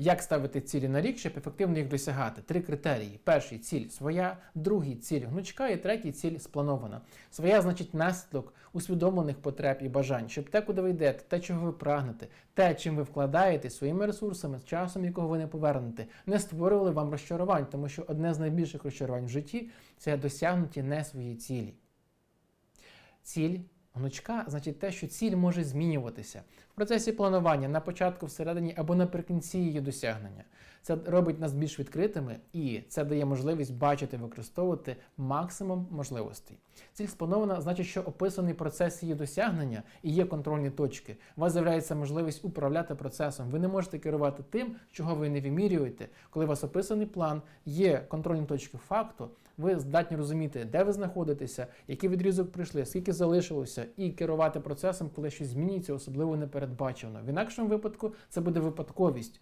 Як ставити цілі на рік, щоб ефективно їх досягати? Три критерії: перший ціль своя, другий ціль гнучка і третій ціль спланована. Своя значить наслідок усвідомлених потреб і бажань, щоб те, куди ви йдете, те, чого ви прагнете, те, чим ви вкладаєте своїми ресурсами, часом, якого ви не повернете, не створювали вам розчарувань, тому що одне з найбільших розчарувань в житті це досягнуті не свої цілі. Ціль гнучка значить те, що ціль може змінюватися в процесі планування на початку, всередині або наприкінці її досягнення. Це робить нас більш відкритими і це дає можливість бачити, використовувати максимум можливостей. Ціль спланована значить, що описаний процес її досягнення і є контрольні точки. У вас з'являється можливість управляти процесом. Ви не можете керувати тим, чого ви не вимірюєте. Коли у вас описаний план, є контрольні точки факту, ви здатні розуміти, де ви знаходитеся, який відрізок прийшли, скільки залишилося, і керувати процесом, коли щось змінюється, особливо непередбачено. В інакшому випадку це буде випадковість.